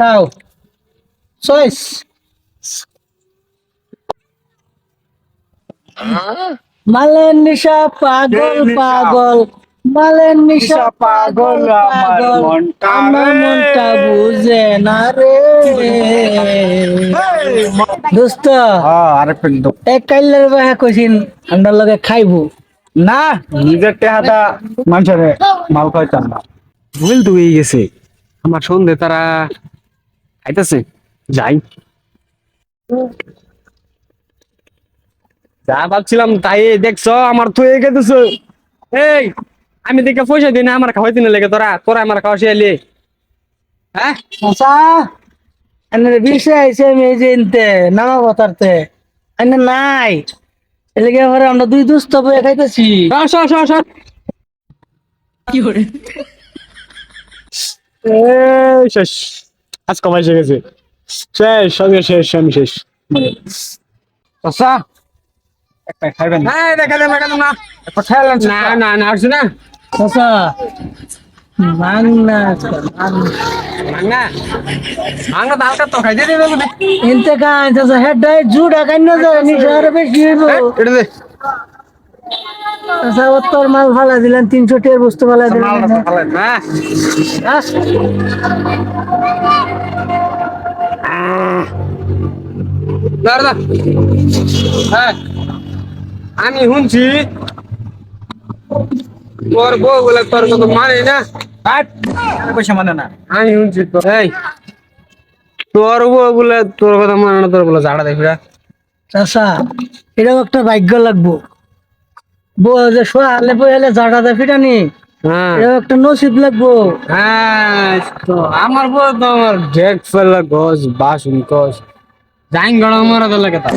খাও। চয়েস মালের নিশা পাগল পাগল। মালের নিশা পাগল পাগল আমার মনটা বুঝে না রে। দোস্ত আরে কিন্তু। এক কাইলের বাহা কইছিন আমরা লগে খাইবো। না নিজের টেহাটা মানুষের মাল খাইতাম না। ভুল তো হয়ে গেছে। আমার সন্ধে তারা খাইতেছে। যাই। যা ভাবছিলাম তাই দেখছ আমার তো হয়ে গেছে এই আমি দেখে পয়সা দিই না আমার খাওয়াইতে না লেগে তোরা তোরা আমার খাওয়া শিয়ালি হ্যাঁ? আচ্ছা। এনে বিষয় আইছে আমি এই যে ইনতে নামা কথারতে। এনে নাই। এলাকে আমরা দুই দুস্থ বয়ে খাইতেছি? সর সর এই শেষ। আজ কমাই এসে গেছে। শেষ সঙ্গে শেষ আমি শেষ। আচ্ছা। একটা খাইবেন না। দেখা দেন না। না না না আসছে না। আচ্ছা। দাল তো খাই দিয়ে দেবে ইনতে কান চাচা হেড ডাই জুড়া কান না যায় নি শহরে বেশি হইব। এটা দে। আচ্ছা উত্তর মাল ফালা দিলেন তিনশো টের বস্তু ফালা দিলেন। হ্যাঁ। হ্যাঁ। আমি শুনছি তোর বউ বলে তোর কত মানে না। পয়সা মানে না। আমি শুনছি তো। এই। তোর বউ বলে তোর কথা মানে না তোর বলে ঝাড়া দেখবি চাচা এটাও একটা ভাগ্য লাগবো। বউ যে বইলে দে ফিটানি হ্যাঁ। এটাও একটা নসিব লাগবো। হ্যাঁ তো আমার বউ তো আমার ফেলা গছ বাসুন গছ। জাইন গড়া মারা তো লাগে তা।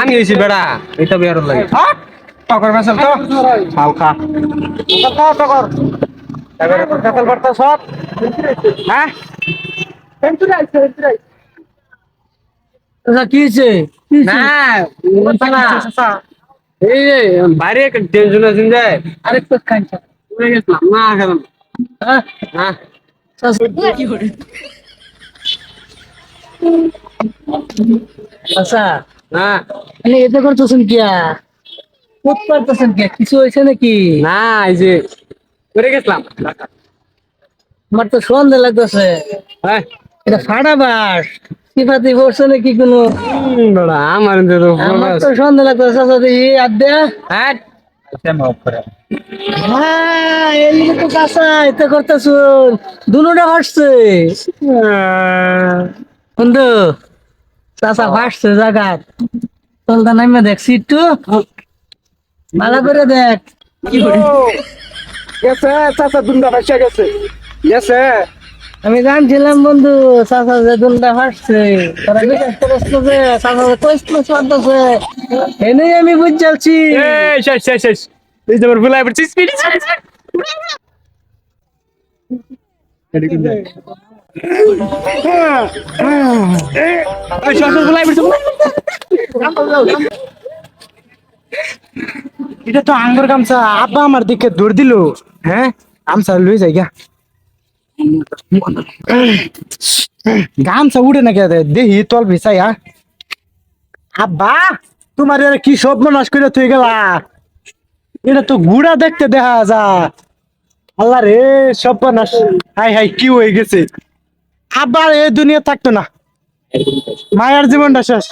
আমি হইছি বেড়া এটা বের লাগে। টকর বেসল তো? হালকা। টকর এবারে বেসল করতে সব। হ্যাঁ? চাচা কি হয়েছে? না বাইরে একটা টেনশন আছে যে। আরেকটু খাইছে উড়ে না খেলাম হ্যাঁ? হ্যাঁ আচ্ছা হ্যাঁ মানে এতে করতেছেন কিয়া খুব পারতেছেন কিয়া কিছু হয়েছে নাকি? না এই যে উড়ে গেছিলাম। আমার তো সন্দেহ লাগতেছে। হ্যাঁ। এটা ফাটা বাস। সিফাতি পড়ছে নাকি কোনো? হুম, বেড়া আমার তো আমার তো সন্দেহ লাগতেছে চাচা দেখি আড্ডা হ্যাঁ হ্যাঁ এলিগে তো কাঁচা এতে করতেছুন দুটা ফাটছে বন্ধু চাচা ফাটছে জাগাত। তলটা নামে দেখ সিটু ভালো করে দেখ। কি গেছে চাচা দুন্দা বাসা গেছে। গেছে আমি জানছিলাম বন্ধু চাচা যে দুটা ফাটছে তারা বিশ্বাস যে চাচা যে কষ্ট এনেই আমি বুঝছি এই শেষ শেষ শেষ। এই ভুলাই পড়ছি স্পিড এটা তো আঙ্গুর গামছা। আব্বা আমার দিকে দৌড় দিল। হ্যাঁ? গামছা লুই যাই গা। গামছা উড়ে না কে দেহি, তল ভিসাই হ্যাঁ? আব্বা, তোমার এর কি সব মনাস করে তুই গেলা? এটা তো গুড়া দেখতে দেখা যা আল্লাহ রে সব মনাস হাই হাই, কি হয়ে গেছে? আবার এই দুনিয়া থাকতো না। মায়ার জীবনটা শেষ।